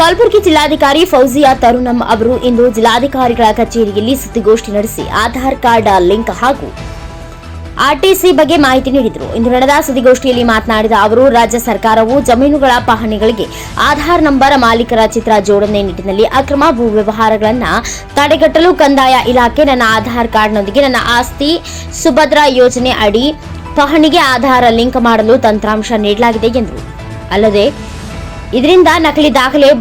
ಕಲಬುರಗಿ ಜಿಲ್ಲಾಧಿಕಾರಿ ಫೌಜಿಯಾ ತರುಣಂ ಅವರು ಇಂದು ಜಿಲ್ಲಾಧಿಕಾರಿಗಳ ಕಚೇರಿಯಲ್ಲಿ ಸುದ್ದಿಗೋಷ್ಠಿ ನಡೆಸಿ ಆಧಾರ್ ಕಾರ್ಡ್ ಲಿಂಕ್ ಹಾಗೂ ಆರ್ಟಿಸಿ ಬಗ್ಗೆ ಮಾಹಿತಿ ನೀಡಿದರು. ಇಂದು ನಡೆದ ಸುದ್ದಿಗೋಷ್ಠಿಯಲ್ಲಿ ಮಾತನಾಡಿದ ಅವರು, ರಾಜ್ಯ ಸರ್ಕಾರವು ಜಮೀನುಗಳ ಪಹಣಿಗಳಿಗೆ ಆಧಾರ್ ನಂಬರ್, ಮಾಲೀಕರ ಚಿತ್ರ ಜೋಡಣೆ ನಿಟ್ಟಿನಲ್ಲಿ ಅಕ್ರಮ ಭೂ ವ್ಯವಹಾರಗಳನ್ನು ತಡೆಗಟ್ಟಲು ಕಂದಾಯ ಇಲಾಖೆ ನನ್ನ ಆಧಾರ್ ಕಾರ್ಡ್ನೊಂದಿಗೆ ನನ್ನ ಆಸ್ತಿ ಸುಭದ್ರಾ ಯೋಜನೆ ಅಡಿ ಪಹಣಿಗೆ ಆಧಾರ ಲಿಂಕ್ ಮಾಡಲು ತಂತ್ರಾಂಶ ನೀಡಲಾಗಿದೆ ಎಂದರು. ಅಲ್ಲದೆ ಇದರಿಂದ ನಕಲಿ ದಾಖಲೆ,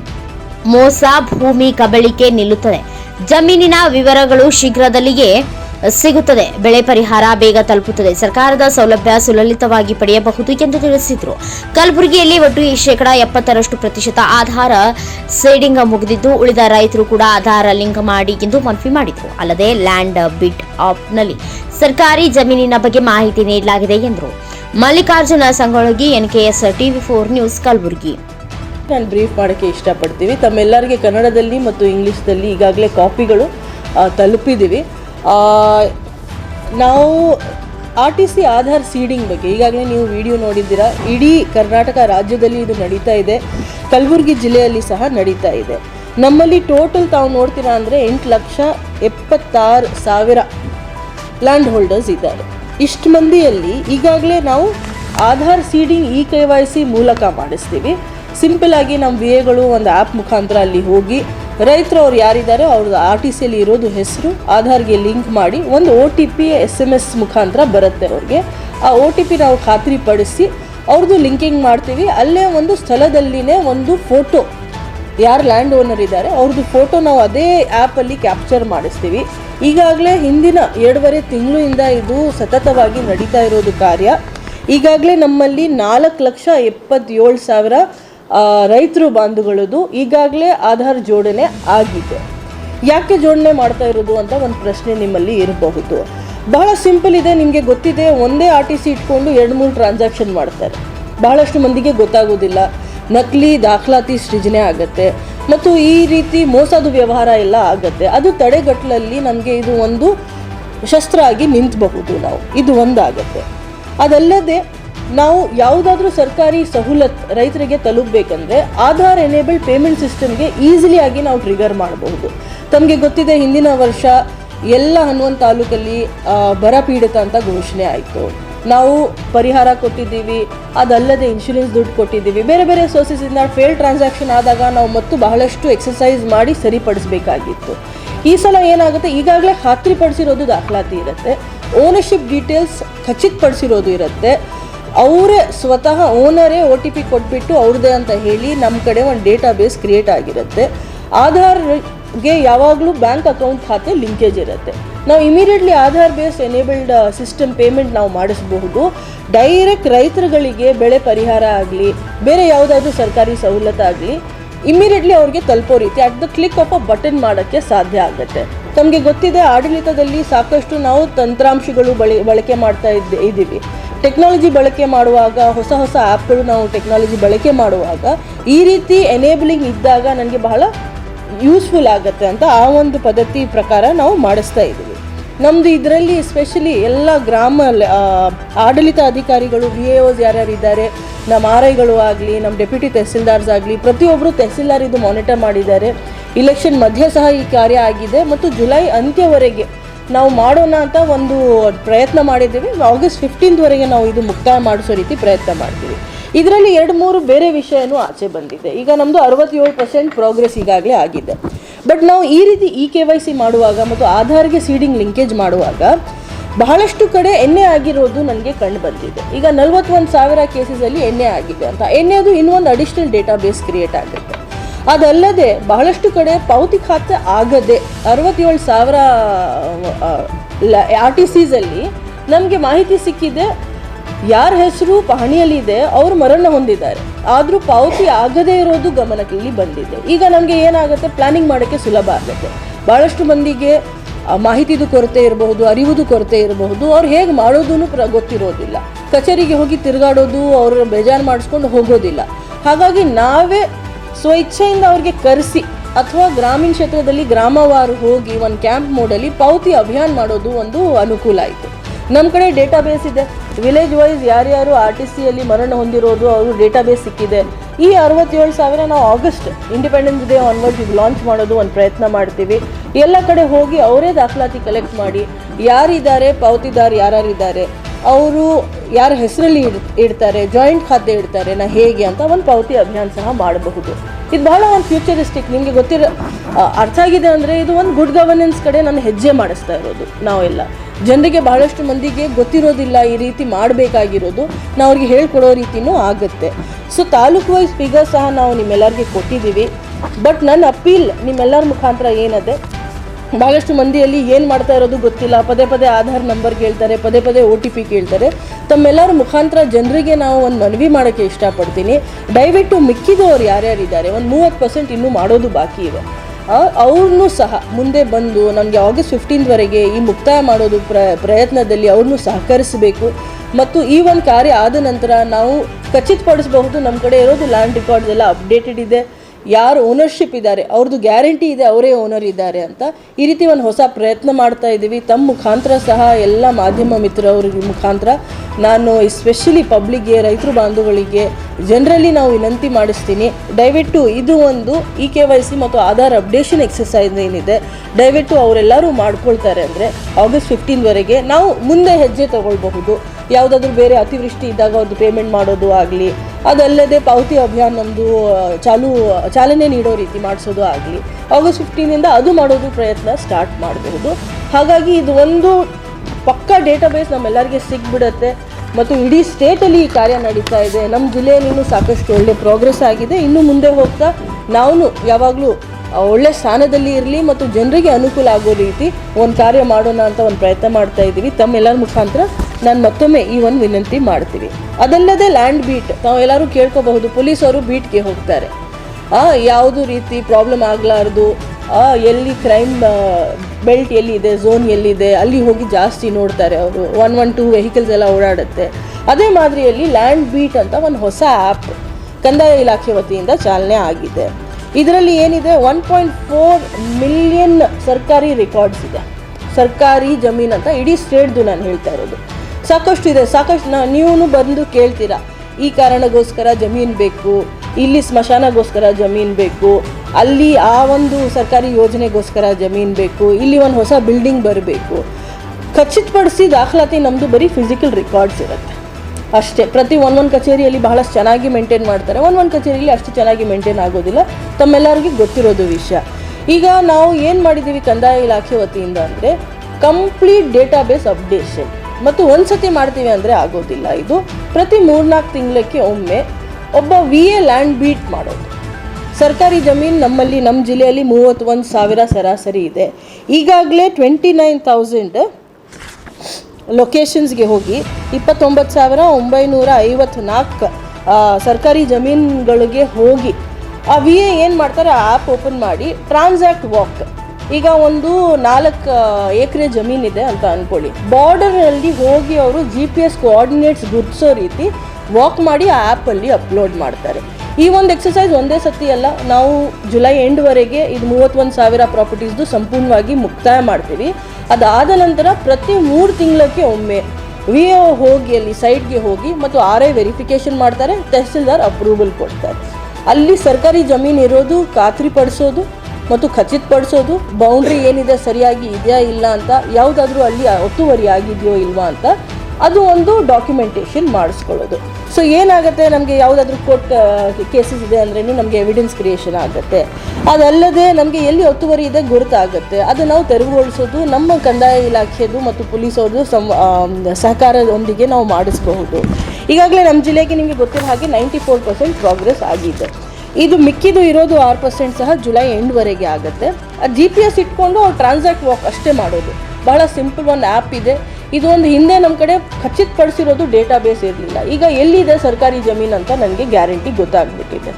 ಮೋಸ, ಭೂಮಿ ಕಬಳಿಕೆ ನಿಲ್ಲುತ್ತದೆ. ಜಮೀನಿನ ವಿವರಗಳು ಶೀಘ್ರದಲ್ಲಿಯೇ ಸಿಗುತ್ತದೆ. ಬೆಳೆ ಪರಿಹಾರ ಬೇಗ ತಲುಪುತ್ತದೆ. ಸರ್ಕಾರದ ಸೌಲಭ್ಯ ಸುಲಲಿತವಾಗಿ ಪಡೆಯಬಹುದು ಎಂದು ತಿಳಿಸಿದರು. ಕಲಬುರಗಿಯಲ್ಲಿ ಒಟ್ಟು ಈ ಶೇಕಡಾ ಎಪ್ಪತ್ತರಷ್ಟು ಪ್ರತಿಶತ ಆಧಾರ ಸೇಡಿಂಗ್ ಮುಗಿದಿದ್ದು, ಉಳಿದ ರೈತರು ಕೂಡ ಆಧಾರ ಲಿಂಕ್ ಮಾಡಿ ಎಂದು ಮನವಿ ಮಾಡಿದರು. ಅಲ್ಲದೆ ಲ್ಯಾಂಡ್ ಬಿಟ್ ಆಪ್ನಲ್ಲಿ ಸರ್ಕಾರಿ ಜಮೀನಿನ ಬಗ್ಗೆ ಮಾಹಿತಿ ನೀಡಲಾಗಿದೆ ಎಂದರು. Mallikarjuna Sangolagi NKS TV four news, Kalaburagi. ನಾನು ಬ್ರೀಫ್ ಮಾಡೋಕ್ಕೆ ಇಷ್ಟಪಡ್ತೀವಿ. ತಮ್ಮೆಲ್ಲರಿಗೆ ಕನ್ನಡದಲ್ಲಿ ಮತ್ತು ಇಂಗ್ಲೀಷ್ದಲ್ಲಿ ಈಗಾಗಲೇ ಕಾಪಿಗಳು ತಲುಪಿದ್ದೀವಿ ನಾವು R T C Aadhaar seeding ಬಗ್ಗೆ ಈಗಾಗಲೇ ನೀವು ವಿಡಿಯೋ ನೋಡಿದ್ದೀರಾ. ಇಡೀ ಕರ್ನಾಟಕ ರಾಜ್ಯದಲ್ಲಿ ಇದು ನಡೀತಾ ಇದೆ. ಕಲಬುರಗಿ ಜಿಲ್ಲೆಯಲ್ಲಿ ಸಹ ನಡೀತಾ ಇದೆ. ನಮ್ಮಲ್ಲಿ ಟೋಟಲ್ ತಾವು ನೋಡ್ತೀರಾ ಅಂದರೆ ಎಂಟು ಲಕ್ಷ ಎಪ್ಪತ್ತಾರು ಸಾವಿರ ಲ್ಯಾಂಡ್ ಹೋಲ್ಡರ್ಸ್ ಇದ್ದಾರೆ. ಇಷ್ಟು ಮಂದಿಯಲ್ಲಿ ಈಗಾಗಲೇ ನಾವು Aadhaar seeding E K Y C ಮೂಲಕ ಮಾಡಿಸ್ತೀವಿ. ಸಿಂಪಲ್ ಆಗಿ ನಮ್ಮ ವಿ ಎಗಳು ಒಂದು ಆ್ಯಪ್ ಮುಖಾಂತರ ಅಲ್ಲಿ ಹೋಗಿ ರೈತರು ಅವ್ರು ಯಾರಿದ್ದಾರೆ ಅವ್ರದ್ದು ಆರ್ ಟಿ ಸಿಯಲ್ಲಿ ಇರೋದು ಹೆಸರು, ಆಧಾರ್ಗೆ ಲಿಂಕ್ ಮಾಡಿ ಒಂದು O T P S M S ಮುಖಾಂತರ ಬರುತ್ತೆ ಅವ್ರಿಗೆ. ಆ ಒ ಟಿ ಪಿ ನಾವು ಖಾತ್ರಿಪಡಿಸಿ ಅವ್ರದ್ದು ಲಿಂಕಿಂಗ್ ಮಾಡ್ತೀವಿ. ಅಲ್ಲೇ ಒಂದು ಸ್ಥಳದಲ್ಲಿನೇ ಒಂದು ಫೋಟೋ ಯಾರು ಲ್ಯಾಂಡ್ ಓನರ್ ಇದ್ದಾರೆ ಅವ್ರದ್ದು ಫೋಟೋ ನಾವು ಅದೇ ಆ್ಯಪಲ್ಲಿ ಕ್ಯಾಪ್ಚರ್ ಮಾಡಿಸ್ತೀವಿ. ಈಗಾಗಲೇ ಹಿಂದಿನ ಎರಡೂವರೆ ತಿಂಗಳಿಂದ ಇದು ಸತತವಾಗಿ ನಡೀತಾ ಇರೋದು ಕಾರ್ಯ. ಈಗಾಗಲೇ ನಮ್ಮಲ್ಲಿ ನಾಲ್ಕು ಲಕ್ಷ ಎಪ್ಪತ್ತೇಳು ಸಾವಿರ ರೈತರು ಬಾಂಧುಗಳದು ಈಗಾಗಲೇ ಆಧಾರ್ ಜೋಡಣೆ ಆಗಿದೆ. ಯಾಕೆ ಜೋಡಣೆ ಮಾಡ್ತಾ ಇರೋದು ಅಂತ ಒಂದು ಪ್ರಶ್ನೆ ನಿಮ್ಮಲ್ಲಿ ಇರಬಹುದು. ಬಹಳ ಸಿಂಪಲ್ ಇದೆ, ನಿಮಗೆ ಗೊತ್ತಿದೆ, ಒಂದೇ ಆರ್ ಟಿ ಸಿ ಇಟ್ಕೊಂಡು ಎರಡು ಮೂರು ಟ್ರಾನ್ಸಾಕ್ಷನ್ ಮಾಡ್ತಾರೆ. ಬಹಳಷ್ಟು ಮಂದಿಗೆ ಗೊತ್ತಾಗೋದಿಲ್ಲ. ನಕಲಿ, ದಾಖಲಾತಿ ಸೃಜನೆ ಆಗುತ್ತೆ. ಮತ್ತು ಈ ರೀತಿ ಮೋಸದ ವ್ಯವಹಾರ ಎಲ್ಲ ಆಗುತ್ತೆ. ಅದು ತಡೆಗಟ್ಟಲಲ್ಲಿ ನಮಗೆ ಇದು ಒಂದು ಶಸ್ತ್ರ ಆಗಿ ನಿಂತಬಹುದು ನಾವು. ಇದು ಒಂದಾಗತ್ತೆ. ಅದಲ್ಲದೆ ನಾವು ಯಾವುದಾದ್ರೂ ಸರ್ಕಾರಿ ಸವಲತ್ತು ರೈತರಿಗೆ ತಲುಪಬೇಕಂದ್ರೆ ಆಧಾರ್ ಎನೇಬಲ್ಡ್ ಪೇಮೆಂಟ್ ಸಿಸ್ಟಮ್ಗೆ ಈಸಿಲಿ ಆಗಿ ನಾವು ಟ್ರಿಗರ್ ಮಾಡಬಹುದು. ತಮಗೆ ಗೊತ್ತಿದೆ ಹಿಂದಿನ ವರ್ಷ ಎಲ್ಲ ಹನುಮಂತ ತಾಲೂಕಲ್ಲಿ ಬರ ಪೀಡಿತ ಅಂತ ಘೋಷಣೆ ಆಯಿತು. ನಾವು ಪರಿಹಾರ ಕೊಟ್ಟಿದ್ದೀವಿ, ಅದಲ್ಲದೆ ಇನ್ಶೂರೆನ್ಸ್ ದುಡ್ಡು ಕೊಟ್ಟಿದ್ದೀವಿ. ಬೇರೆ ಬೇರೆ ಸೋರ್ಸಸಿಂದ ಫೇಲ್ ಟ್ರಾನ್ಸಾಕ್ಷನ್ ಆದಾಗ ನಾವು ಮತ್ತು ಬಹಳಷ್ಟು ಎಕ್ಸಸೈಸ್ ಮಾಡಿ ಸರಿಪಡಿಸಬೇಕಾಗಿತ್ತು. ಈ ಸಲ ಏನಾಗುತ್ತೆ, ಈಗಾಗಲೇ ಖಾತ್ರಿಪಡಿಸಿರೋದು ದಾಖಲಾತಿ ಇರುತ್ತೆ. ಓನರ್ಶಿಪ್ ಡೀಟೇಲ್ಸ್ ಖಚಿತಪಡಿಸಿರೋದು ಇರುತ್ತೆ. ಅವರೇ ಸ್ವತಃ ಓನರೇ ಒ ಟಿ ಪಿ ಕೊಟ್ಬಿಟ್ಟು ಅವ್ರದ್ದೇ ಅಂತ ಹೇಳಿ ನಮ್ಮ ಕಡೆ ಒಂದು ಡೇಟಾ ಬೇಸ್ ಕ್ರಿಯೇಟ್ ಆಗಿರುತ್ತೆ. ಆಧಾರ್ಗೆ ಯಾವಾಗಲೂ ಬ್ಯಾಂಕ್ ಅಕೌಂಟ್ ಖಾತೆ ಲಿಂಕೇಜ್ ಇರುತ್ತೆ. ನಾವು immediately Aadhaar base enabled system payment ನಾವು ಮಾಡಿಸಬಹುದು. ಡೈರೆಕ್ಟ್ ರೈತರುಗಳಿಗೆ ಬೆಳೆ ಪರಿಹಾರ ಆಗಲಿ, ಬೇರೆ ಯಾವುದಾದ್ರೂ ಸರ್ಕಾರಿ ಸವಲತ್ತು ಆಗಲಿ ಇಮಿಡಿಯೇಟ್ಲಿ ಅವ್ರಿಗೆ ತಲುಪೋ ರೀತಿ at the click of a button ಮಾಡೋಕ್ಕೆ ಸಾಧ್ಯ ಆಗುತ್ತೆ. ತಮಗೆ ಗೊತ್ತಿದೆ ಆಡಳಿತದಲ್ಲಿ ಸಾಕಷ್ಟು ನಾವು ತಂತ್ರಾಂಶಗಳು ಬಳಿ, ಬಳಕೆ ಮಾಡ್ತಾ ಇದ್ದೆ, ಇದ್ದೀವಿ. ಟೆಕ್ನಾಲಜಿ ಬಳಕೆ ಮಾಡುವಾಗ, ಹೊಸ ಹೊಸ ಆ್ಯಪ್ಗಳು ನಾವು ಟೆಕ್ನಾಲಜಿ ಬಳಕೆ ಮಾಡುವಾಗ, ಈ ರೀತಿ ಎನೇಬಲಿಂಗ್ ಇದ್ದಾಗ ನನಗೆ ಬಹಳ ಯೂಸ್ಫುಲ್ ಆಗುತ್ತೆ ಅಂತ ಆ ಒಂದು ಪದ್ಧತಿ ಪ್ರಕಾರ ನಾವು ಮಾಡಿಸ್ತಾ ಇದ್ದೀವಿ. ನಮ್ಮದು ಇದರಲ್ಲಿ ಸ್ಪೆಷಲಿ ಎಲ್ಲ ಗ್ರಾಮ ಆಡಳಿತ ಅಧಿಕಾರಿಗಳು ವಿ ಎ ಓಸ್ ಯಾರ್ಯಾರು ಇದ್ದಾರೆ, ನಮ್ಮ ಆರ್ ಐಗಳು ಆಗಲಿ, ನಮ್ಮ ಡೆಪ್ಯೂಟಿ ತಹಸೀಲ್ದಾರ್ಸ್ ಆಗಲಿ ಪ್ರತಿಯೊಬ್ಬರು ತಹಸೀಲ್ದಾರ್ ಇದು ಮಾನಿಟರ್ ಮಾಡಿದ್ದಾರೆ. ಇಲೆಕ್ಷನ್ ಮಧ್ಯೆ ಸಹ ಈ ಕಾರ್ಯ ಆಗಿದೆ ಮತ್ತು ಜುಲೈ ಅಂತ್ಯವರೆಗೆ ನಾವು ಮಾಡೋಣ ಅಂತ ಒಂದು ಪ್ರಯತ್ನ ಮಾಡಿದ್ದೀವಿ. ಆಗಸ್ಟ್ ಫಿಫ್ಟೀನ್ವರೆಗೆ ನಾವು ಇದು ಮುಕ್ತಾಯ ಮಾಡಿಸೋ ರೀತಿ ಪ್ರಯತ್ನ ಮಾಡ್ತೀವಿ. ಇದರಲ್ಲಿ ಎರಡು ಮೂರು ಬೇರೆ ವಿಷಯನೂ ಆಚೆ ಬಂದಿದೆ. ಈಗ ನಮ್ಮದು ಅರವತ್ತೇಳು ಪರ್ಸೆಂಟ್ ಪ್ರೋಗ್ರೆಸ್ ಈಗಾಗಲೇ ಆಗಿದೆ. ಬಟ್ ನಾವು ಈ ರೀತಿ ಇ ಕೆ ವೈ ಸಿ ಮಾಡುವಾಗ ಮತ್ತು ಆಧಾರ್ಗೆ ಸೀಡಿಂಗ್ ಲಿಂಕೇಜ್ ಮಾಡುವಾಗ ಬಹಳಷ್ಟು ಕಡೆ ಎಣ್ಣೆ ಆಗಿರೋದು ನನಗೆ ಕಂಡು ಬಂದಿದೆ. ಈಗ ನಲ್ವತ್ತೊಂದು ಸಾವಿರ ಕೇಸಸಲ್ಲಿ ಎಣ್ಣೆ ಆಗಿದೆ ಅಂತ. ಎಣ್ಣೆದು ಇನ್ನೊಂದು ಅಡಿಷ್ನಲ್ ಡೇಟಾ ಬೇಸ್ ಕ್ರಿಯೇಟ್ ಆಗುತ್ತೆ. ಅದಲ್ಲದೆ ಬಹಳಷ್ಟು ಕಡೆ ಪಾವತಿ ಖಾತೆ ಆಗದೆ ಅರವತ್ತೇಳು ಸಾವಿರ ಆರ್ ಟಿ ಸಿಸಲ್ಲಿ ನಮಗೆ ಮಾಹಿತಿ ಸಿಕ್ಕಿದೆ. ಯಾರ ಹೆಸರು, ಪಹಣಿಯಲ್ಲಿದೆ, ಅವರು ಮರಣ ಹೊಂದಿದ್ದಾರೆ. ಆದರೂ ಪಾವತಿ ಆಗದೇ ಇರೋದು ಗಮನಕ್ಕೆ ಬಂದಿದೆ. ಈಗ ನಮಗೆ ಏನಾಗುತ್ತೆ? ಪ್ಲಾನಿಂಗ್ ಮಾಡೋಕ್ಕೆ ಸುಲಭ ಆಗುತ್ತೆ. ಭಾಳಷ್ಟು ಮಂದಿಗೆ ಮಾಹಿತಿದು ಕೊರತೆ ಇರಬಹುದು, ಅರಿವುದು ಕೊರತೆ ಇರಬಹುದು. ಅವ್ರು ಹೇಗೆ ಮಾಡೋದೂ ಪ್ರ, ಗೊತ್ತಿರೋದಿಲ್ಲ. ಕಚೇರಿಗೆ ಹೋಗಿ ತಿರುಗಾಡೋದು ಅವ್ರ ಬೇಜಾರು ಮಾಡಿಸ್ಕೊಂಡು ಹೋಗೋದಿಲ್ಲ. ಹಾಗಾಗಿ ನಾವೇ ಸ್ವಇಚ್ಛೆಯಿಂದ ಅವ್ರಿಗೆ ಕರೆಸಿ ಅಥವಾ ಗ್ರಾಮೀಣ ಕ್ಷೇತ್ರದಲ್ಲಿ ಗ್ರಾಮವಾರು ಹೋಗಿ ಒಂದು ಕ್ಯಾಂಪ್ ಮೋಡಲ್ಲಿ ಪಾವತಿ ಅಭಿಯಾನ ಮಾಡೋದು ಒಂದು ಅನುಕೂಲ ಆಯಿತು. ನಮ್ಮ ಕಡೆ ಡೇಟಾಬೇಸ್ ಇದೆ. ವಿಲೇಜ್ ವೈಸ್ ಯಾರ್ಯಾರು ಆರ್ ಟಿ ಸಿಯಲ್ಲಿ ಮರಣ ಹೊಂದಿರೋದು ಅವರು ಡೇಟಾಬೇಸ್ ಸಿಕ್ಕಿದೆ. ಈ ಅರವತ್ತೇಳು ಸಾವಿರ ನಾವು ಆಗಸ್ಟ್ ಇಂಡಿಪೆಂಡೆನ್ಸ್ ಡೇ ಆನ್ವರ್ಡ್ಸ್ ಇದು ಲಾಂಚ್ ಮಾಡೋದು ಒಂದು ಪ್ರಯತ್ನ ಮಾಡ್ತೀವಿ. ಎಲ್ಲ ಕಡೆ ಹೋಗಿ ಅವರೇ ದಾಖಲಾತಿ ಕಲೆಕ್ಟ್ ಮಾಡಿ. ಯಾರಿದ್ದಾರೆ ಪಾವತಿದಾರು ಯಾರ್ಯಾರಿದ್ದಾರೆ? ಅವರು ಯಾರ ಹೆಸರಲ್ಲಿ ಇಡ್, ಇಡ್ತಾರೆ ಜಾಯಿಂಟ್ ಖಾತೆ ಇಡ್ತಾರೆ ನಾ ಹೇಗೆ ಅಂತ ಒಂದು ಪಾವತಿ ಅಭಿಯಾನ ಸಹ ಮಾಡಬಹುದು. ಇದು ಬಹಳ ಒಂದು ಫ್ಯೂಚರಿಸ್ಟಿಕ್ ನಿಮಗೆ ಗೊತ್ತಿರೋ ಅರ್ಥ ಆಗಿದೆ ಅಂದರೆ ಇದು ಒಂದು ಗುಡ್ ಗವರ್ನೆನ್ಸ್ ಕಡೆ ನಾನು ಹೆಜ್ಜೆ ಮಾಡಿಸ್ತಾ ಇರೋದು, ನಾವೆಲ್ಲ. ಜನರಿಗೆ ಬಹಳಷ್ಟು ಮಂದಿಗೆ ಗೊತ್ತಿರೋದಿಲ್ಲ ಈ ರೀತಿ ಮಾಡಬೇಕಾಗಿರೋದು, ನಾವು ಅವ್ರಿಗೆ ಹೇಳ್ಕೊಡೋ ರೀತಿಯೂ ಆಗುತ್ತೆ. ಸೊ ತಾಲೂಕು ವೈಸ್ ಫಿಗರ್ ಸಹ ನಾವು ನಿಮ್ಮೆಲ್ಲರಿಗೆ ಕೊಟ್ಟಿದ್ದೀವಿ. ಬಟ್ ನನ್ನ ಅಪೀಲ್ ನಿಮ್ಮೆಲ್ಲರ ಮುಖಾಂತರ ಏನದೆ ಭಾಳಷ್ಟು ಮಂದಿಯಲ್ಲಿ ಏನು ಮಾಡ್ತಾ ಇರೋದು ಗೊತ್ತಿಲ್ಲ. ಪದೇ ಪದೇ ಆಧಾರ್ ನಂಬರ್ ಕೇಳ್ತಾರೆ, ಪದೇ ಪದೇ ಒ ಟಿ ಪಿ ಕೇಳ್ತಾರೆ. ತಮ್ಮೆಲ್ಲರ ಮುಖಾಂತರ ಜನರಿಗೆ ನಾವು ಒಂದು ಮನವಿ ಮಾಡೋಕ್ಕೆ ಇಷ್ಟಪಡ್ತೀನಿ. ದಯವಿಟ್ಟು ಮಿಕ್ಕಿದವರು ಯಾರ್ಯಾರಿದ್ದಾರೆ, ಒಂದು ಮೂವತ್ತು ಪರ್ಸೆಂಟ್ ಇನ್ನೂ ಮಾಡೋದು ಬಾಕಿ ಇದೆ. ಅವ್ರನ್ನೂ ಸಹ ಮುಂದೆ ಬಂದು ನಮಗೆ ಆಗಸ್ಟ್ ಫಿಫ್ಟೀನ್ವರೆಗೆ ಈ ಮುಕ್ತಾಯ ಮಾಡೋದು ಪ್ರ, ಪ್ರಯತ್ನದಲ್ಲಿ ಅವ್ರನ್ನೂ ಸಹಕರಿಸಬೇಕು. ಮತ್ತು ಈ ಒಂದು ಕಾರ್ಯ ಆದ ನಂತರ ನಾವು ಖಚಿತಪಡಿಸಬಹುದು ನಮ್ಮ ಕಡೆ ಇರೋದು ಲ್ಯಾಂಡ್ ರೆಕಾರ್ಡ್ಸ್ ಎಲ್ಲ ಅಪ್ಡೇಟೆಡ್ ಇದೆ. ಯಾರು ಓನರ್ಶಿಪ್ ಇದ್ದಾರೆ ಅವ್ರದ್ದು ಗ್ಯಾರಂಟಿ ಇದೆ ಅವರೇ ಓನರ್ ಇದ್ದಾರೆ ಅಂತ ಈ ರೀತಿ ಒಂದು ಹೊಸ ಪ್ರಯತ್ನ ಮಾಡ್ತಾ ಇದ್ದೀವಿ ತಮ್ಮ ಮುಖಾಂತರ ಸಹ ಎಲ್ಲ ಮಾಧ್ಯಮ ಮಿತ್ರವ್ರಿಗೆ ಮುಖಾಂತರ ನಾನು ಎಸ್ಪೆಷಲಿ ಪಬ್ಲಿಕ್ಗೆ ರೈತರು ಬಾಂಧವಗಳಿಗೆ ಜನರಲ್ಲಿ ನಾವು ವಿನಂತಿ ಮಾಡಿಸ್ತೀನಿ. ದಯವಿಟ್ಟು ಇದು ಒಂದು ಇ ಕೆ ವೈ ಸಿ ಮತ್ತು ಆಧಾರ್ ಅಪ್ಡೇಷನ್ ಎಕ್ಸಸೈಸ್ ಏನಿದೆ, ದಯವಿಟ್ಟು ಅವರೆಲ್ಲರೂ ಮಾಡ್ಕೊಳ್ತಾರೆ ಅಂದರೆ ಆಗಸ್ಟ್ ಫಿಫ್ಟೀನ್ವರೆಗೆ ನಾವು ಮುಂದೆ ಹೆಜ್ಜೆ ತಗೊಳ್ಬಹುದು. ಯಾವುದಾದ್ರೂ ಬೇರೆ ಅತಿವೃಷ್ಟಿ ಇದ್ದಾಗ ಅವ್ರದ್ದು ಪೇಮೆಂಟ್ ಮಾಡೋದು ಆಗಲಿ, ಅದಲ್ಲದೆ ಪಾವತಿ ಅಭಿಯಾನ ನಮ್ಮದು ಚಾಲು, ಚಾಲನೆ ನೀಡೋ ರೀತಿ ಮಾಡಿಸೋದು ಆಗಲಿ ಆಗಸ್ಟ್ ಫಿಫ್ಟೀನಿಂದ ಅದು ಮಾಡೋದು ಪ್ರಯತ್ನ ಸ್ಟಾರ್ಟ್ ಮಾಡಬಹುದು. ಹಾಗಾಗಿ ಇದು ಒಂದು ಪಕ್ಕಾ ಡೇಟಾಬೇಸ್ ನಮ್ಮೆಲ್ಲರಿಗೆ ಸಿಕ್ಬಿಡುತ್ತೆ ಮತ್ತು ಇಡೀ ಸ್ಟೇಟಲ್ಲಿ ಈ ಕಾರ್ಯ ನಡೀತಾ ಇದೆ. ನಮ್ಮ ಜಿಲ್ಲೆಯಲ್ಲಿ ಸಾಕಷ್ಟು ಒಳ್ಳೆ ಪ್ರೋಗ್ರೆಸ್ ಆಗಿದೆ. ಇನ್ನು ಮುಂದೆ ಹೋಗ್ತಾ ನಾವು ಯಾವಾಗಲೂ ಒಳ್ಳೆ ಸ್ಥಾನದಲ್ಲಿ ಇರಲಿ ಮತ್ತು ಜನರಿಗೆ ಅನುಕೂಲ ಆಗೋ ರೀತಿ ಒಂದು ಕಾರ್ಯ ಮಾಡೋಣ ಅಂತ ಒಂದು ಪ್ರಯತ್ನ ಮಾಡ್ತಾ ಇದ್ದೀವಿ. ತಮ್ಮೆಲ್ಲರ ಮುಖಾಂತರ ನಾನು ಮತ್ತೊಮ್ಮೆ ಈ ಒಂದು ವಿನಂತಿ ಮಾಡ್ತೀವಿ. ಅದಲ್ಲದೆ ಲ್ಯಾಂಡ್ ಬೀಟ್ ನಾವು ಎಲ್ಲರೂ ಕೇಳ್ಕೋಬಹುದು ಪೊಲೀಸವರು ಬೀಟ್ಗೆ ಹೋಗ್ತಾರೆ. ಯಾವುದು ರೀತಿ ಪ್ರಾಬ್ಲಮ್ ಆಗಲಾರ್ದು? ಎಲ್ಲಿ ಕ್ರೈಮ್ ಬೆಲ್ಟ್ ಎಲ್ಲಿದೆ ಝೋನ್ ಎಲ್ಲಿದೆ, ಅಲ್ಲಿ ಹೋಗಿ ಜಾಸ್ತಿ ನೋಡ್ತಾರೆ ಅವರು. ಒನ್ ಒನ್ ಟೂ ವೆಹಿಕಲ್ಸ್ ಎಲ್ಲ ಓಡಾಡುತ್ತೆ. ಅದೇ ಮಾದರಿಯಲ್ಲಿ ಲ್ಯಾಂಡ್ ಬೀಟ್ ಅಂತ ಒಂದು ಹೊಸ ಆ್ಯಪ್ ಕಂದಾಯ ಇಲಾಖೆ ವತಿಯಿಂದ ಚಾಲನೆ ಆಗಿದೆ. ಇದರಲ್ಲಿ ಏನಿದೆ? ಒನ್ ಪಾಯಿಂಟ್ ಫೋರ್ ಮಿಲಿಯನ್ ಸರ್ಕಾರಿ ರೆಕಾರ್ಡ್ಸ್ ಇದೆ. ಸರ್ಕಾರಿ ಜಮೀನು ಅಂತ ಇಡೀ ಸ್ಟೇಟ್ದು ನಾನು ಹೇಳ್ತಾ ಇರೋದು. ಸಾಕಷ್ಟು ಇದೆ. ಸಾಕಷ್ಟು ನಾ ನೀವು ಬಂದು ಕೇಳ್ತೀರಾ. ಈ ಕಾರಣಗೋಸ್ಕರ ಜಮೀನು ಬೇಕು, ಇಲ್ಲಿ ಸ್ಮಶಾನಗೋಸ್ಕರ ಜಮೀನು ಬೇಕು ಅಲ್ಲಿ ಆ ಒಂದು ಸರ್ಕಾರಿ ಯೋಜನೆಗೋಸ್ಕರ ಜಮೀನು ಬೇಕು, ಇಲ್ಲಿ ಒಂದು ಹೊಸ ಬಿಲ್ಡಿಂಗ್ ಬರಬೇಕು. ಖಚಿತಪಡಿಸಿ ದಾಖಲಾತಿ ನಮ್ಮದು ಬರೀ ಫಿಸಿಕಲ್ ರೆಕಾರ್ಡ್ಸ್ ಇರುತ್ತೆ. ಅಷ್ಟೇ, ಪ್ರತಿ ಒಂದೊಂದು ಕಚೇರಿಯಲ್ಲಿ ಬಹಳಷ್ಟು ಚೆನ್ನಾಗಿ ಮೇಂಟೈನ್ ಮಾಡ್ತಾರೆ. ಒಂದೊಂದು ಕಚೇರಿಯಲ್ಲಿ ಅಷ್ಟು ಚೆನ್ನಾಗಿ ಮೇಂಟೈನ್ ಆಗೋದಿಲ್ಲ. ತಮ್ಮೆಲ್ಲರಿಗೂ ಗೊತ್ತಿರೋದು ವಿಷಯ. ಈಗ ನಾವು ಏನು ಮಾಡಿದ್ದೀವಿ ಕಂದಾಯ ಇಲಾಖೆ ವತಿಯಿಂದ ಅಂದರೆ ಕಂಪ್ಲೀಟ್ ಡೇಟಾ ಬೇಸ್ ಅಪ್ಡೇಷನ್ ಮತ್ತು ಒಂದು ಸತಿ ಮಾಡ್ತೀವಿ ಅಂದರೆ ಆಗೋದಿಲ್ಲ ಇದು. ಪ್ರತಿ ಮೂರ್ನಾಲ್ಕು ತಿಂಗಳಕ್ಕೆ ಒಮ್ಮೆ ಒಬ್ಬ ವಿ ಎ ಲ್ಯಾಂಡ್ ಬೀಟ್ ಮಾಡೋದು. ಸರ್ಕಾರಿ ಜಮೀನು ನಮ್ಮಲ್ಲಿ ನಮ್ಮ ಜಿಲ್ಲೆಯಲ್ಲಿ ಮೂವತ್ತೊಂದು ಸಾವಿರ ಸರಾಸರಿ ಇದೆ. ಈಗಾಗಲೇ ಟ್ವೆಂಟಿ ನೈನ್ ತೌಸಂಡ್ ಲೊಕೇಶನ್ಸ್ಗೆ ಹೋಗಿ ಇಪ್ಪತ್ತೊಂಬತ್ತು ಸಾವಿರ ಒಂಬೈನೂರ ಐವತ್ನಾಲ್ಕು ಸರ್ಕಾರಿ ಜಮೀನುಗಳಿಗೆ ಹೋಗಿ. ಆ ವಿ ಎ ಏನು ಮಾಡ್ತಾರೆ? ಆ್ಯಪ್ ಓಪನ್ ಮಾಡಿ ಟ್ರಾನ್ಸಾಕ್ಟ್ ವಾಕ್ ಈಗ ಒಂದು ನಾಲ್ಕು ಎಕರೆ ಜಮೀನಿದೆ ಅಂತ ಅಂದ್ಕೊಳ್ಳಿ ಬಾರ್ಡರ್ನಲ್ಲಿ ಹೋಗಿ ಅವರು ಜಿ ಪಿ ಎಸ್ ಕೋಆರ್ಡಿನೇಟ್ಸ್ ಗುರ್ತಿಸೋ ರೀತಿ ವಾಕ್ ಮಾಡಿ ಆ ಆ್ಯಪಲ್ಲಿ ಅಪ್ಲೋಡ್ ಮಾಡ್ತಾರೆ. ಈ ಒಂದು ಎಕ್ಸಸೈಸ್ ಒಂದೇ ಸತಿ ಅಲ್ಲ, ನಾವು ಜುಲೈ ಎಂಡ್ವರೆಗೆ ಇದು ಮೂವತ್ತೊಂದು ಸಾವಿರ ಪ್ರಾಪರ್ಟೀಸ್ದು ಸಂಪೂರ್ಣವಾಗಿ ಮುಕ್ತಾಯ ಮಾಡ್ತೀವಿ. ಅದಾದ ನಂತರ ಪ್ರತಿ ಮೂರು ತಿಂಗಳಕ್ಕೆ ಒಮ್ಮೆ ವಿ ಒ ಹೋಗಿ, ಅಲ್ಲಿ ಸೈಟ್ಗೆ ಹೋಗಿ ಮತ್ತು ಆರ್ ಐ ವೆರಿಫಿಕೇಷನ್ ಮಾಡ್ತಾರೆ, ತಹಸೀಲ್ದಾರ್ ಅಪ್ರೂವಲ್ ಕೊಡ್ತಾರೆ. ಅಲ್ಲಿ ಸರ್ಕಾರಿ ಜಮೀನು ಇರೋದು ಖಾತ್ರಿಪಡಿಸೋದು ಮತ್ತು ಖಚಿತಪಡಿಸೋದು ಬೌಂಡ್ರಿ ಏನಿದೆ, ಸರಿಯಾಗಿ ಇದೆಯಾ, ಇಲ್ಲ ಅಂತ, ಯಾವುದಾದ್ರೂ ಅಲ್ಲಿ ಒತ್ತುವರಿ ಆಗಿದೆಯೋ, ಇಲ್ವಾ ಅಂತ ಅದು ಒಂದು ಡಾಕ್ಯುಮೆಂಟೇಷನ್ ಮಾಡಿಸ್ಕೊಳ್ಳೋದು. ಸೊ ಏನಾಗುತ್ತೆ? ನಮಗೆ ಯಾವುದಾದ್ರೂ ಕೋರ್ಟ್ ಕೇಸಸ್ ಇದೆ ಅಂದ್ರೆ ನಮಗೆ ಎವಿಡೆನ್ಸ್ ಕ್ರಿಯೇಷನ್ ಆಗುತ್ತೆ. ಅದಲ್ಲದೆ ನಮಗೆ ಎಲ್ಲಿ ಒತ್ತುವರಿ ಇದೆ ಗುರುತಾಗುತ್ತೆ. ಅದು ನಾವು ತೆರವುಗೊಳಿಸೋದು, ನಮ್ಮ ಕಂದಾಯ ಇಲಾಖೆದು ಮತ್ತು ಪೊಲೀಸ್ ಸಂ ಸಹಕಾರದೊಂದಿಗೆ ನಾವು ಮಾಡಿಸಬಹುದು. ಈಗಾಗಲೇ ನಮ್ಮ ಜಿಲ್ಲೆಗೆ ನಿಮಗೆ ಗೊತ್ತಿರೋ ಹಾಗೆ ನೈಂಟಿ ಫೋರ್ ಪರ್ಸೆಂಟ್ ಪ್ರೋಗ್ರೆಸ್ ಆಗಿದೆ. ಇದು ಮಿಕ್ಕಿದು ಇರೋದು ಆರು ಪರ್ಸೆಂಟ್ ಸಹ ಜುಲೈ ಎಂಡ್ವರೆಗೆ ಆಗುತ್ತೆ. ಜಿ ಪಿ ಎಸ್ ಇಟ್ಕೊಂಡು ಅವ್ರು ಟ್ರಾನ್ಸಾಕ್ಟ್ ವಾಕ್ ಅಷ್ಟೇ ಮಾಡೋದು. ಬಹಳ ಸಿಂಪಲ್ ಒಂದು ಆ್ಯಪ್ ಇದೆ. ಇದು ಒಂದು ಹಿಂದೆ ನಮ್ಮ ಕಡೆ ಖಚಿತಪಡಿಸಿರೋದು ಡೇಟಾ ಬೇಸ್ ಇರಲಿಲ್ಲ. ಈಗ ಎಲ್ಲಿದೆ ಸರ್ಕಾರಿ ಜಮೀನು ಅಂತ ನನಗೆ ಗ್ಯಾರಂಟಿ ಗೊತ್ತಾಗ್ಬಿಟ್ಟಿದೆ.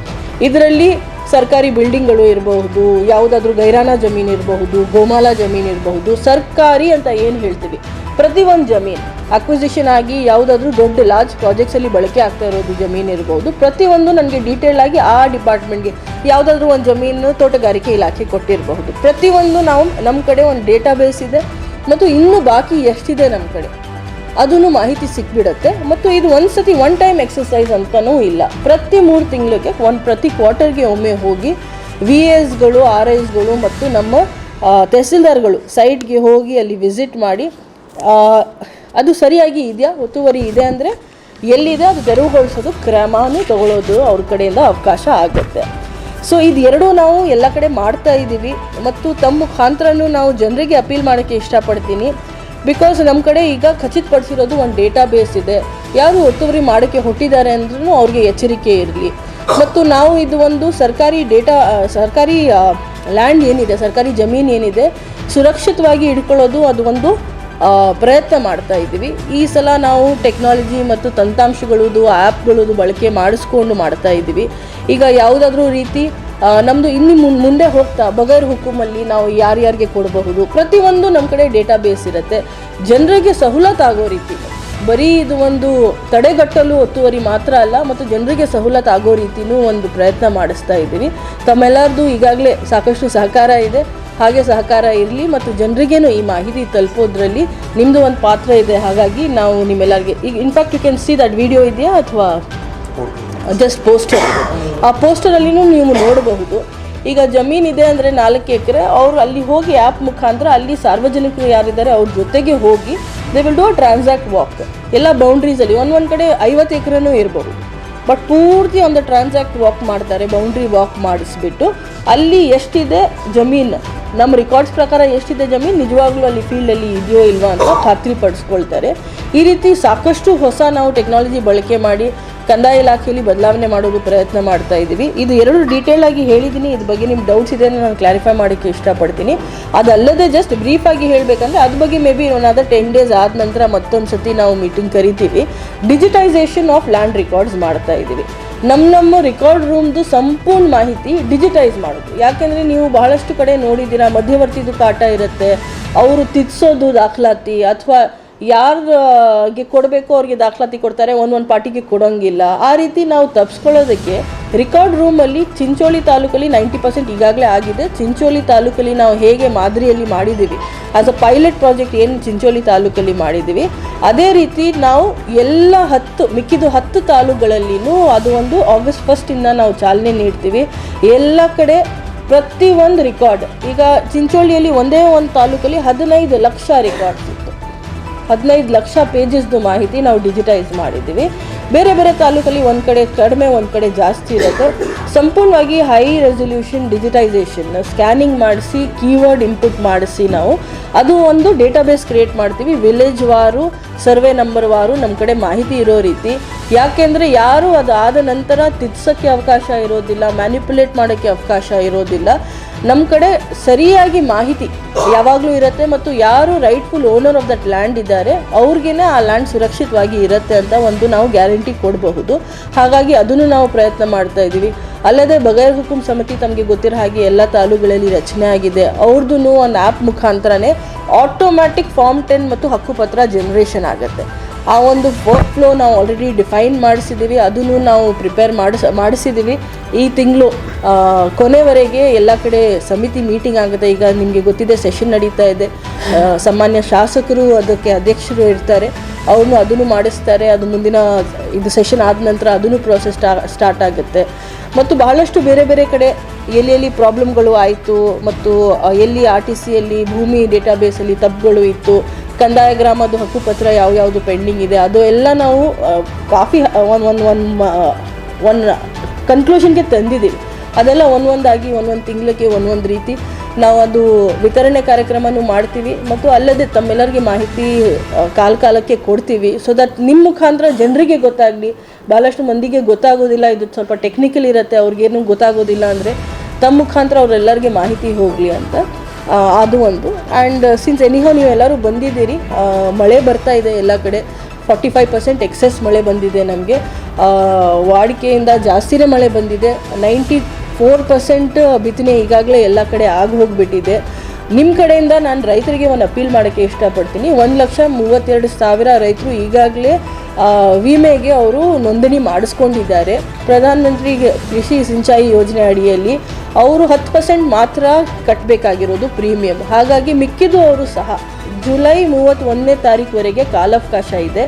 ಇದರಲ್ಲಿ ಸರ್ಕಾರಿ ಬಿಲ್ಡಿಂಗ್ಗಳು ಇರಬಹುದು, ಯಾವುದಾದ್ರೂ ಗೈರಾನ ಜಮೀನು ಇರಬಹುದು ಗೋಮಾಲ ಜಮೀನು ಇರಬಹುದು, ಸರ್ಕಾರಿ ಅಂತ ಏನು ಹೇಳ್ತೀವಿ? ಪ್ರತಿಯೊಂದು ಜಮೀನು ಅಕ್ವಿಸಿಷನ್ ಆಗಿ ಯಾವುದಾದ್ರೂ ದೊಡ್ಡ ಲಾರ್ಜ್ ಪ್ರಾಜೆಕ್ಟ್ಸಲ್ಲಿ ಬಳಕೆ ಆಗ್ತಾ ಇರೋದು ಜಮೀನು ಇರ್ಬೋದು ಪ್ರತಿಯೊಂದು ನನಗೆ ಡೀಟೇಲ್ ಆಗಿ ಆ ಡಿಪಾರ್ಟ್ಮೆಂಟ್ಗೆ ಯಾವುದಾದ್ರೂ ಒಂದು ಜಮೀನು ತೋಟಗಾರಿಕೆ ಇಲಾಖೆ ಕೊಟ್ಟಿರಬಹುದು. ಪ್ರತಿಯೊಂದು ನಾವು ನಮ್ಮ ಕಡೆ ಒಂದು ಡೇಟಾಬೇಸ್ ಇದೆ. ಮತ್ತು ಇನ್ನೂ ಬಾಕಿ ಎಷ್ಟಿದೆ ನಮ್ಮ ಕಡೆ? ಅದನ್ನು ಮಾಹಿತಿ ಸಿಕ್ಬಿಡುತ್ತೆ. ಮತ್ತು ಇದು ಒಂದು ಸತಿ ಒನ್ ಟೈಮ್ ಎಕ್ಸಸೈಸ್ ಅಂತಲೂ ಇಲ್ಲ. ಪ್ರತಿ ಮೂರು ತಿಂಗಳಿಗೆ ಒಂದು, ಪ್ರತಿ ಕ್ವಾರ್ಟರ್ಗೆ ಒಮ್ಮೆ ಹೋಗಿ ವಿ ಎಸ್ಗಳು ಆರ್ ಐಸ್ಗಳು ಮತ್ತು ನಮ್ಮ ತಹಸೀಲ್ದಾರ್ಗಳು ಸೈಟ್ಗೆ ಹೋಗಿ ಅಲ್ಲಿ ವಿಸಿಟ್ ಮಾಡಿ ಅದು ಸರಿಯಾಗಿ ಇದೆಯಾ? ಒತ್ತುವರಿ ಇದೆ ಅಂದರೆ ಎಲ್ಲಿದೆ? ಅದು ತೆರವುಗೊಳಿಸೋದು ಕ್ರಮಾನು ತಗೊಳ್ಳೋದು ಅವ್ರ ಕಡೆಯಿಂದ ಅವಕಾಶ ಆಗುತ್ತೆ. ಸೊ ಇದು ಎರಡೂ ನಾವು ಎಲ್ಲ ಕಡೆ ಮಾಡ್ತಾ ಇದ್ದೀವಿ ಮತ್ತು ತಮ್ಮ ಮುಖಾಂತರನೂ ನಾವು ಜನರಿಗೆ ಅಪೀಲ್ ಮಾಡೋಕ್ಕೆ ಇಷ್ಟಪಡ್ತೀನಿ. ಬಿಕಾಸ್ ನಮ್ಮ ಕಡೆ ಈಗ ಖಚಿತಪಡಿಸಿರೋದು ಒಂದು ಡೇಟಾ ಬೇಸ್ ಇದೆ. ಯಾರು ಒತ್ತುವರಿ ಮಾಡೋಕ್ಕೆ ಹೊಟ್ಟಿದ್ದಾರೆ ಅಂದ್ರೂ ಅವ್ರಿಗೆ ಎಚ್ಚರಿಕೆ ಇರಲಿ. ಮತ್ತು ನಾವು ಇದು ಒಂದು ಸರ್ಕಾರಿ ಡೇಟಾ ಸರ್ಕಾರಿ ಲ್ಯಾಂಡ್ ಏನಿದೆ, ಸರ್ಕಾರಿ ಜಮೀನು ಏನಿದೆ, ಸುರಕ್ಷಿತವಾಗಿ ಇಟ್ಕೊಳ್ಳೋದು ಅದು ಒಂದು ಪ್ರಯತ್ನ ಮಾಡ್ತಾ ಇದ್ದೀವಿ. ಈ ಸಲ ನಾವು ಟೆಕ್ನಾಲಜಿ ಮತ್ತು ತಂತ್ರಾಂಶಗಳದು ಆ್ಯಪ್ಗಳದು ಬಳಕೆ ಮಾಡಿಸ್ಕೊಂಡು ಮಾಡ್ತಾ ಇದ್ದೀವಿ. ಈಗ ಯಾವುದಾದ್ರೂ ರೀತಿ ನಮ್ಮದು ಇನ್ನು ಮುಂದೆ ಹೋಗ್ತಾ, ಬಗರ್ ಹುಕುಮಲ್ಲಿ ನಾವು ಯಾರ್ಯಾರಿಗೆ ಕೊಡಬಹುದು, ಪ್ರತಿಯೊಂದು ನಮ್ಮ ಕಡೆ ಡೇಟಾ ಬೇಸ್ ಇರುತ್ತೆ. ಜನರಿಗೆ ಸಹುಲತ್ತಾಗೋ ರೀತಿ. ಬರೀ ಇದು ಒಂದು ತಡೆಗಟ್ಟಲು ಒತ್ತುವರಿ ಮಾತ್ರ ಅಲ್ಲ, ಮತ್ತು ಜನರಿಗೆ ಸವಲತ್ತು ಆಗೋ ರೀತಿನೂ ಒಂದು ಪ್ರಯತ್ನ ಮಾಡಿಸ್ತಾ ಇದ್ದೀವಿ ತಮ್ಮೆಲ್ಲರದ್ದು ಈಗಾಗಲೇ ಸಾಕಷ್ಟು ಸಹಕಾರ ಇದೆ. ಹಾಗೆ ಸಹಕಾರ ಇರಲಿ, ಮತ್ತು ಜನರಿಗೇನು ಈ ಮಾಹಿತಿ ತಲುಪೋದ್ರಲ್ಲಿ ನಿಮ್ಮದು ಒಂದು ಪಾತ್ರ ಇದೆ. ಹಾಗಾಗಿ ನಾವು ನಿಮ್ಮೆಲ್ಲರಿಗೆ, ಈಗ in fact you can see that video ಇದೆಯಾ ಅಥವಾ ಜಸ್ಟ್ ಪೋಸ್ಟರ್ ಆ ಪೋಸ್ಟರಲ್ಲಿನೂ ನೀವು ನೋಡಬಹುದು. ಈಗ ಜಮೀನಿದೆ ಅಂದರೆ ನಾಲ್ಕು ಎಕರೆ. ಅವರು ಅಲ್ಲಿ ಹೋಗಿ ಆ್ಯಪ್ ಮುಖಾಂತರ ಅಲ್ಲಿ ಸಾರ್ವಜನಿಕರು ಯಾರಿದ್ದಾರೆ, ಅವ್ರ ಜೊತೆಗೆ ಹೋಗಿ they will do a transact walk ಎಲ್ಲ ಬೌಂಡ್ರೀಸಲ್ಲಿ ಒಂದು ಒಂದು ಕಡೆ ಐವತ್ತು ಎಕರೆನೂ ಇರಬಹುದು ಬಟ್ ಪೂರ್ತಿ ಒಂದು ಟ್ರಾನ್ಸಾಕ್ಟ್ ವಾಕ್ ಮಾಡ್ತಾರೆ ಬೌಂಡ್ರಿ ವಾಕ್ ಮಾಡಿಸ್ಬಿಟ್ಟು ಅಲ್ಲಿ ಎಷ್ಟಿದೆ ಜಮೀನು, ನಮ್ಮ ರೆಕಾರ್ಡ್ಸ್ ಪ್ರಕಾರ ಎಷ್ಟಿದೆ ಜಮೀನು ನಿಜವಾಗ್ಲೂ ಅಲ್ಲಿ ಫೀಲ್ಡಲ್ಲಿ ಇದೆಯೋ ಇಲ್ವೋ ಅಂತ ಖಾತ್ರಿಪಡಿಸ್ಕೊಳ್ತಾರೆ. ಈ ರೀತಿ ಸಾಕಷ್ಟು ಹೊಸ ನಾವು ಟೆಕ್ನಾಲಜಿ ಬಳಕೆ ಮಾಡಿ ಕಂದಾಯ ಇಲಾಖೆಯಲ್ಲಿ ಬದಲಾವಣೆ ಮಾಡೋದು ಪ್ರಯತ್ನ ಮಾಡ್ತಾ ಇದ್ದೀವಿ. ಇದು ಎರಡು ಡೀಟೇಲ್ ಆಗಿ ಹೇಳಿದ್ದೀನಿ. ಇದ್ರ ಬಗ್ಗೆ ನಿಮ್ಗೆ ಡೌಟ್ಸ್ ಇದೆ ನಾನು ಕ್ಲಾರಿಫೈ ಮಾಡೋಕ್ಕೆ ಇಷ್ಟಪಡ್ತೀನಿ. ಅದಲ್ಲದೆ ಜಸ್ಟ್ ಬ್ರೀಫ್ ಆಗಿ ಹೇಳಬೇಕಂದ್ರೆ ಅದ್ರ ಬಗ್ಗೆ maybe one ten days ಆದ ನಂತರ ಮತ್ತೊಂದು ಸತಿ ನಾವು ಮೀಟಿಂಗ್ ಕರಿತೀವಿ. ಡಿಜಿಟೈಸೇಷನ್ ಆಫ್ ಲ್ಯಾಂಡ್ ರೆಕಾರ್ಡ್ಸ್ ಮಾಡ್ತಾ ಇದ್ದೀವಿ. ನಮ್ಮ ನಮ್ಮ ರೆಕಾರ್ಡ್ ರೂಮ್ದು ಸಂಪೂರ್ಣ ಮಾಹಿತಿ ಡಿಜಿಟೈಸ್ ಮಾಡೋದು. ಯಾಕೆಂದರೆ ನೀವು ಬಹಳಷ್ಟು ಕಡೆ ನೋಡಿದ್ದೀರಾ, ಮಧ್ಯವರ್ತಿದು ಕಾಟ ಇರುತ್ತೆ, ಅವರು ತಿದ್ಸೋದು ದಾಖಲಾತಿ ಅಥವಾ ಯಾರಿಗೆ ಕೊಡಬೇಕು ಅವ್ರಿಗೆ ದಾಖಲಾತಿ ಕೊಡ್ತಾರೆ ಒಂದೊಂದು ಪಾರ್ಟಿಗೆ ಕೊಡೋಂಗಿಲ್ಲ. ಆ ರೀತಿ ನಾವು ತಪ್ಪಿಸ್ಕೊಳ್ಳೋದಕ್ಕೆ ರೆಕಾರ್ಡ್ ರೂಮಲ್ಲಿ ಚಿಂಚೋಳಿ ತಾಲೂಕಲ್ಲಿ ನೈಂಟಿ ಪರ್ಸೆಂಟ್ ಈಗಾಗಲೇ ಆಗಿದೆ. ಚಿಂಚೋಳಿ ತಾಲೂಕಲ್ಲಿ ನಾವು ಹೇಗೆ ಮಾದರಿಯಲ್ಲಿ ಮಾಡಿದ್ದೀವಿ ಆಸ್ ಅ ಪೈಲಟ್ ಪ್ರಾಜೆಕ್ಟ್ ಏನು ಚಿಂಚೋಳಿ ತಾಲೂಕಲ್ಲಿ ಮಾಡಿದ್ದೀವಿ, ಅದೇ ರೀತಿ ನಾವು ಎಲ್ಲ ಹತ್ತು ಮಿಕ್ಕಿದ ಹತ್ತು ತಾಲೂಕುಗಳಲ್ಲಿನೂ ಅದು ಒಂದು ಆಗಸ್ಟ್ ಫಸ್ಟಿಂದ ನಾವು ಚಾಲನೆ ನೀಡ್ತೀವಿ. ಎಲ್ಲ ಕಡೆ ಪ್ರತಿ ಒಂದು ರೆಕಾರ್ಡ್ ಈಗ ಚಿಂಚೋಳಿಯಲ್ಲಿ ಒಂದೇ ಒಂದು ತಾಲೂಕಲ್ಲಿ ಹದಿನೈದು ಲಕ್ಷ ರೆಕಾರ್ಡ್ಸ್ ಹದಿನೈದು ಲಕ್ಷ ಪೇಜಸ್ದು ಮಾಹಿತಿ ನಾವು ಡಿಜಿಟೈಸ್ ಮಾಡಿದ್ದೀವಿ. ಬೇರೆ ಬೇರೆ ತಾಲೂಕಲ್ಲಿ ಒಂದು ಕಡೆ ಕಡಿಮೆ, ಒಂದು ಕಡೆ ಜಾಸ್ತಿ ಇರುತ್ತೆ. ಸಂಪೂರ್ಣವಾಗಿ ಹೈ ರೆಸೊಲ್ಯೂಷನ್ ಡಿಜಿಟೈಸೇಷನ್ ಸ್ಕ್ಯಾನಿಂಗ್ ಮಾಡಿಸಿ ಕೀವರ್ಡ್ ಇನ್ಪುಟ್ ಮಾಡಿಸಿ ನಾವು. ಅದು ಒಂದು ಡೇಟಾಬೇಸ್ ಕ್ರಿಯೇಟ್ ಮಾಡ್ತೀವಿ. ವಿಲೇಜ್ ವಾರು ಸರ್ವೆ ನಂಬರ್ ವಾರು ನಮ್ಮ ಕಡೆ ಮಾಹಿತಿ ಇರೋ ರೀತಿ. ಯಾಕೆಂದರೆ ಯಾರು ಅದಾದ ನಂತರ ತಿದ್ಸೋಕ್ಕೆ ಅವಕಾಶ ಇರೋದಿಲ್ಲ ಮ್ಯಾನಿಪುಲೇಟ್ ಮಾಡೋಕ್ಕೆ ಅವಕಾಶ ಇರೋದಿಲ್ಲ. ನಮ್ಮ ಕಡೆ ಸರಿಯಾಗಿ ಮಾಹಿತಿ ಯಾವಾಗಲೂ ಇರುತ್ತೆ ಮತ್ತು ಯಾರು rightful owner of that land ಇದ್ದಾರೆ, ಅವ್ರಿಗೇನೆ ಆ ಲ್ಯಾಂಡ್ ಸುರಕ್ಷಿತವಾಗಿ ಇರುತ್ತೆ ಅಂತ ಒಂದು ನಾವು ಗ್ಯಾರಂಟಿ ಕೊಡಬಹುದು. ಹಾಗಾಗಿ ಅದನ್ನು ನಾವು ಪ್ರಯತ್ನ ಮಾಡ್ತಾ ಇದ್ದೀವಿ. ಅಲ್ಲದೆ ಬಗೈರ್ ಹುಕುಂ ಸಮಿತಿ ತಮಗೆ ಗೊತ್ತಿರೋ ಹಾಗೆ ಎಲ್ಲ ತಾಲೂಕುಗಳಲ್ಲಿ ರಚನೆ ಆಗಿದೆ. ಅವ್ರದ್ದು ಒಂದು ಆ್ಯಪ್ ಮುಖಾಂತರನೇ ಆಟೋಮ್ಯಾಟಿಕ್ ಫಾರ್ಮ್ ಟೆನ್ ಮತ್ತು ಹಕ್ಕುಪತ್ರ ಜನ್ರೇಷನ್ ಆಗುತ್ತೆ. ಆ ಒಂದು ವರ್ಕ್ ಫ್ಲೋ ನಾವು ಆಲ್ರೆಡಿ ಡಿಫೈನ್ ಮಾಡಿಸಿದ್ದೀವಿ ಅದನ್ನು ನಾವು ಪ್ರಿಪೇರ್ ಮಾಡಿಸ್ ಮಾಡಿಸಿದ್ದೀವಿ ಈ ತಿಂಗಳು ಕೊನೆವರೆಗೆ ಎಲ್ಲ ಕಡೆ ಸಮಿತಿ ಮೀಟಿಂಗ್ ಆಗುತ್ತೆ. ಈಗ ನಿಮಗೆ ಗೊತ್ತಿದೆ ಸೆಷನ್ ನಡೀತಾ ಇದೆ. ಸಾಮಾನ್ಯ ಶಾಸಕರು ಅದಕ್ಕೆ ಅಧ್ಯಕ್ಷರು ಇರ್ತಾರೆ. ಅವರು ಅದನ್ನು ಮಾಡಿಸ್ತಾರೆ. ಅದು ಮುಂದಿನ ಇದು ಸೆಷನ್ ಆದ ನಂತರ ಅದನ್ನು ಪ್ರೋಸೆಸ್ ಸ್ಟಾರ್ಟ್ ಆಗುತ್ತೆ. ಮತ್ತು ಬಹಳಷ್ಟು ಬೇರೆ ಬೇರೆ ಕಡೆ ಎಲ್ಲಿ ಎಲ್ಲಿ ಪ್ರಾಬ್ಲಮ್ಗಳು ಆಯಿತು, ಮತ್ತು ಎಲ್ಲಿ ಆರ್ ಟಿ ಸಿಯಲ್ಲಿ ಭೂಮಿ ಡೇಟಾಬೇಸಲ್ಲಿ ತಪ್ಪುಗಳು ಇತ್ತು ಕಂದಾಯ ಗ್ರಾಮದ ಹಕ್ಕುಪತ್ರ ಯಾವ ಯಾವುದು ಪೆಂಡಿಂಗ್ ಇದೆ, ಅದು ಎಲ್ಲ ನಾವು ಕಾಫಿ ಒಂದು ಒಂದು ಒಂದು ಒಂದು ಕನ್ಕ್ಲೂಷನ್ಗೆ ತಂದಿದ್ದೀವಿ. ಅದೆಲ್ಲ ಒಂದೊಂದಾಗಿ ಒಂದೊಂದು ತಿಂಗಳಿಗೆ ಒಂದೊಂದು ರೀತಿ ನಾವು ಅದು ವಿತರಣೆ ಕಾರ್ಯಕ್ರಮನೂ ಮಾಡ್ತೀವಿ ಮತ್ತು ಅಲ್ಲದೆ ತಮ್ಮೆಲ್ಲರಿಗೆ ಮಾಹಿತಿ ಕಾಲ ಕಾಲಕ್ಕೆ ಕೊಡ್ತೀವಿ. ಸೊ ದಟ್ ನಿಮ್ಮ ಮುಖಾಂತರ ಜನರಿಗೆ ಗೊತ್ತಾಗಲಿ ಭಾಳಷ್ಟು ಮಂದಿಗೆ ಗೊತ್ತಾಗೋದಿಲ್ಲ, ಇದು ಸ್ವಲ್ಪ ಟೆಕ್ನಿಕಲ್ ಇರುತ್ತೆ, ಅವ್ರಿಗೇನು ಗೊತ್ತಾಗೋದಿಲ್ಲ ಅಂದರೆ ತಮ್ಮ ಮುಖಾಂತರ ಅವರೆಲ್ಲರಿಗೆ ಮಾಹಿತಿ ಹೋಗಲಿ ಅಂತ ಅದು ಒಂದು. ಆ್ಯಂಡ್ ಸಿನ್ಸ್ ಎನಿಹೋ ನೀವೆಲ್ಲರೂ ಬಂದಿದ್ದೀರಿ ಮಳೆ ಬರ್ತಾ ಇದೆ ಎಲ್ಲ ಕಡೆ. ಫಾರ್ಟಿ ಫೈವ್ ಪರ್ಸೆಂಟ್ ಎಕ್ಸೆಸ್ ಮಳೆ ಬಂದಿದೆ ನಮಗೆ. ವಾಡಿಕೆಯಿಂದ ಜಾಸ್ತಿನೇ ಮಳೆ ಬಂದಿದೆ. ನೈಂಟಿ ಫೋರ್ ಪರ್ಸೆಂಟ್ ಬಿತ್ತನೆ ಈಗಾಗಲೇ ಎಲ್ಲ ಕಡೆ ಆಗಿ ಹೋಗಿಬಿಟ್ಟಿದೆ. ನಿಮ್ಮ ಕಡೆಯಿಂದ ನಾನು ರೈತರಿಗೆ ಒಂದು ಅಪೀಲ್ ಮಾಡೋಕ್ಕೆ ಇಷ್ಟಪಡ್ತೀನಿ. ಒಂದು ಲಕ್ಷ ಮೂವತ್ತೆರಡು ಸಾವಿರ ರೈತರು ಈಗಾಗಲೇ ವಿಮೆಗೆ ಅವರು ನೋಂದಣಿ ಮಾಡಿಸ್ಕೊಂಡಿದ್ದಾರೆ. ಪ್ರಧಾನಮಂತ್ರಿ ಕೃಷಿ ಸಿಂಚಾಯಿ ಯೋಜನೆ ಅಡಿಯಲ್ಲಿ ಅವರು ಹತ್ತು ಪರ್ಸೆಂಟ್ ಮಾತ್ರ ಕಟ್ಟಬೇಕಾಗಿರೋದು ಪ್ರೀಮಿಯಂ ಹಾಗಾಗಿ ಮಿಕ್ಕಿದ್ದು ಅವರು ಸಹ ಜುಲೈ ಮೂವತ್ತೊಂದನೇ ತಾರೀಕುವರೆಗೆ ಕಾಲಾವಕಾಶ ಇದೆ.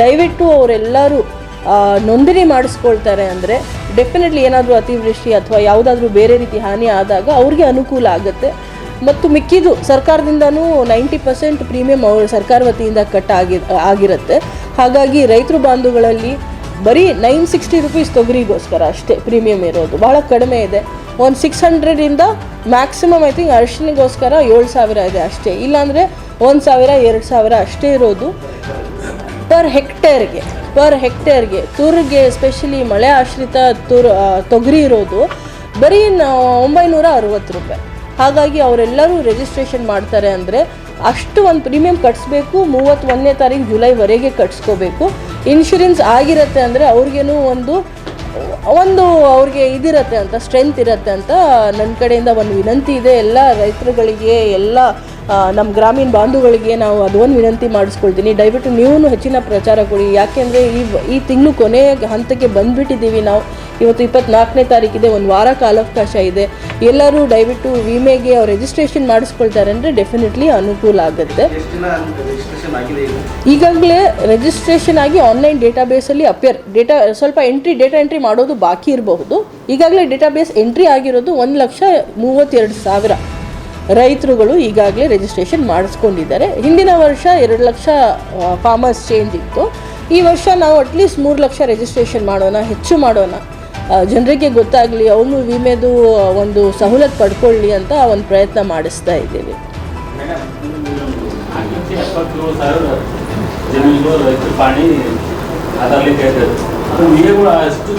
ದಯವಿಟ್ಟು ಅವರೆಲ್ಲರೂ ನೋಂದಣಿ ಮಾಡಿಸ್ಕೊಳ್ತಾರೆ ಅಂದರೆ ಡೆಫಿನೆಟ್ಲಿ ಏನಾದರೂ ಅತಿವೃಷ್ಟಿ ಅಥವಾ ಯಾವುದಾದ್ರೂ ಬೇರೆ ರೀತಿ ಹಾನಿ ಆದಾಗ ಅವ್ರಿಗೆ ಅನುಕೂಲ ಆಗುತ್ತೆ. ಮತ್ತು ಮಿಕ್ಕಿದು ಸರ್ಕಾರದಿಂದನೂ ನೈಂಟಿ ಪರ್ಸೆಂಟ್ ಪ್ರೀಮಿಯಂ ಅವರು ಸರ್ಕಾರ ವತಿಯಿಂದ ಕಟ್ ಆಗಿ ಆಗಿರುತ್ತೆ. ಹಾಗಾಗಿ ರೈತರು ಬಾಂಧುಗಳಲ್ಲಿ ಬರೀ ನೈನ್ ಸಿಕ್ಸ್ಟಿ ರುಪೀಸ್ ತೊಗರಿಗೋಸ್ಕರ ಅಷ್ಟೇ ಪ್ರೀಮಿಯಂ ಇರೋದು. ಭಾಳ ಕಡಿಮೆ ಇದೆ. ಒಂದು ಸಿಕ್ಸ್ ಹಂಡ್ರೆಡಿಂದ ಮ್ಯಾಕ್ಸಿಮಮ್ ಐ ಥಿಂಕ್ ಅರಿಶಿನಿಗೋಸ್ಕರ ಏಳು ಸಾವಿರ ಇದೆ ಅಷ್ಟೇ. ಇಲ್ಲಾಂದರೆ ಒಂದು ಸಾವಿರ, ಎರಡು ಸಾವಿರ ಅಷ್ಟೇ ಇರೋದು. ಪರ್ ಹೆಕ್ಟೇರ್ಗೆ ಪರ್ ಹೆಕ್ಟೇರ್ಗೆ ತುರ್ಗೆ ಎಸ್ಪೆಷಲಿ ಮಳೆ ಆಶ್ರಿತ ತುರ್ ತೊಗರಿ ಇರೋದು, ಬರೀ ಒಂಬೈನೂರ ಅರವತ್ತು ರೂಪಾಯಿ. ಹಾಗಾಗಿ ಅವರೆಲ್ಲರೂ ರಿಜಿಸ್ಟ್ರೇಷನ್ ಮಾಡ್ತಾರೆ ಅಂದರೆ ಅಷ್ಟು ಒಂದು ಪ್ರೀಮಿಯಂ ಕಟ್ಸ್ಬೇಕು, ಮೂವತ್ತೊಂದನೇ ತಾರೀಕು ಜುಲೈವರೆಗೆ ಕಟ್ಸ್ಕೋಬೇಕು. ಇನ್ಶೂರೆನ್ಸ್ ಆಗಿರುತ್ತೆ ಅಂದರೆ ಅವ್ರಿಗೇನು ಒಂದು ಒಂದು ಅವ್ರಿಗೆ ಇದಿರತ್ತೆ ಅಂತ ಸ್ಟ್ರೆಂತ್ ಇರತ್ತೆ ಅಂತ ನನ್ನ ಕಡೆಯಿಂದ ಒಂದು ವಿನಂತಿ ಇದೆ. ಎಲ್ಲ ರೈತರುಗಳಿಗೆ, ಎಲ್ಲ ನಮ್ಮ ಗ್ರಾಮೀಣ ಬಾಂಧುಗಳಿಗೆ ನಾವು ಅದೊಂದು ವಿನಂತಿ ಮಾಡಿಸ್ಕೊಳ್ತೀನಿ. ದಯವಿಟ್ಟು ನೀವು ಹೆಚ್ಚಿನ ಪ್ರಚಾರ ಕೊಡಿ. ಯಾಕೆಂದರೆ ಈ ಈ ತಿಂಗಳು ಕೊನೆಯ ಹಂತಕ್ಕೆ ಬಂದುಬಿಟ್ಟಿದ್ದೀವಿ ನಾವು. ಇವತ್ತು ಇಪ್ಪತ್ನಾಲ್ಕನೇ ತಾರೀಕಿದೆ ಒಂದು ವಾರ ಕಾಲಾವಕಾಶ ಇದೆ. ಎಲ್ಲರೂ ದಯವಿಟ್ಟು ವಿಮೆಗೆ ಅವ್ರು ರಿಜಿಸ್ಟ್ರೇಷನ್ ಮಾಡಿಸ್ಕೊಳ್ತಾರೆ ಅಂದರೆ ಡೆಫಿನೆಟ್ಲಿ ಅನುಕೂಲ ಆಗುತ್ತೆ. ಈಗಾಗಲೇ ರಿಜಿಸ್ಟ್ರೇಷನ್ ಆಗಿ ಆನ್ಲೈನ್ ಡೇಟಾಬೇಸಲ್ಲಿ ಅಪಿಯರ್ ಡೇಟಾ ಸ್ವಲ್ಪ ಎಂಟ್ರಿ ಡೇಟಾ ಎಂಟ್ರಿ ಮಾಡೋದು ಬಾಕಿ ಇರಬಹುದು. ಈಗಾಗಲೇ ಡೇಟಾಬೇಸ್ ಎಂಟ್ರಿ ಆಗಿರೋದು ಒಂದು ಲಕ್ಷ ಮೂವತ್ತೆರಡು ಸಾವಿರ. ರೈತರುಗಳು ಈಗಾಗಲೇ ರಿಜಿಸ್ಟ್ರೇಷನ್ ಮಾಡಿಸ್ಕೊಂಡಿದ್ದಾರೆ. ಹಿಂದಿನ ವರ್ಷ ಎರಡು ಲಕ್ಷ ಫಾರ್ಮರ್ಸ್ ಚೇಂಜ್ ಇತ್ತು. ಈ ವರ್ಷ ನಾವು ಅಟ್ಲೀಸ್ಟ್ ಮೂರು ಲಕ್ಷ ರಿಜಿಸ್ಟ್ರೇಷನ್ ಮಾಡೋಣ, ಹೆಚ್ಚು ಮಾಡೋಣ. ಜನರಿಗೆ ಗೊತ್ತಾಗಲಿ, ಅವನು ವಿಮೆದು ಒಂದು ಸವಲತ್ತು ಪಡ್ಕೊಳ್ಳಿ ಅಂತ ಒಂದು ಪ್ರಯತ್ನ ಮಾಡಿಸ್ತಾ ಇದ್ದೀವಿ. ಅದರಲ್ಲಿ ಅಷ್ಟು